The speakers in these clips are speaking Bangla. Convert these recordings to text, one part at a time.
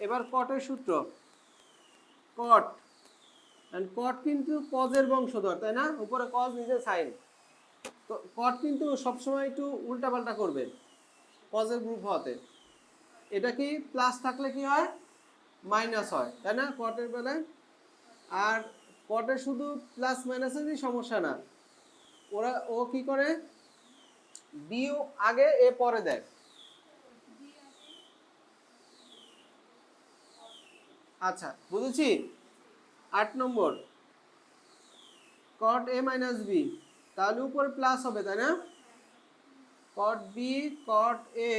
এবার কটের সূত্র। কট কট কিন্তু কজের বংশধর, তাই না? উপরে কজ নিচে সাইন তো কট কিন্তু সবসময় একটু উল্টাপাল্টা করবে কজের গ্রুপ হওয়াতে। এটা কি প্লাস থাকলে কি হয়? মাইনাস হয়, তাই না? কটের বেলায় আর কটে শুধু প্লাস মাইনাসেরই সমস্যা না। ওরা, ও কি করে? বিও আগে, এ, পরে দেয়। আচ্ছা বুঝেছি? আট নম্বর। কট এ মাইনাস বি তাহলে উপরে প্লাস হবে, তাই না? Cot B cot A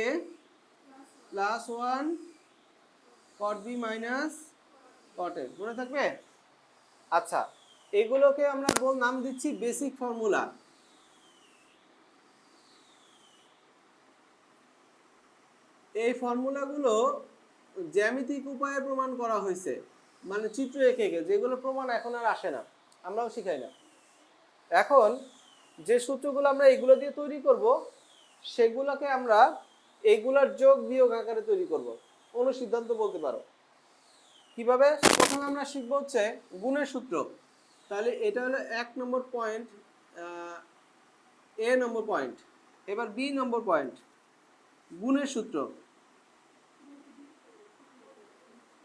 plus one cot B minus cot A মনে থাকবে? আচ্ছা এগুলোকে আমরা বল নাম দিচ্ছি বেসিক ফর্মুলা এই ফর্মুলাগুলো জ্যামিতিক উপায়ে প্রমাণ করা হয়েছে। মানে চিত্র এঁকে এঁকে যেগুলো প্রমাণ এখন আর আসে না। আমরাও শিখাই না। এখন যে সূত্রগুলো আমরা এগুলো দিয়ে তৈরি করব, সেগুলোকে আমরা এগুলার যোগ বিয়োগ আকারে তৈরি করব। কোনো সিদ্ধান্ত বলতে পারো? কীভাবে? প্রথমে আমরা শিখব হচ্ছে গুণের সূত্র। তাহলে এটা হলো এক নম্বর পয়েন্ট এ নম্বর পয়েন্ট এবার বি নম্বর পয়েন্ট গুণের সূত্র।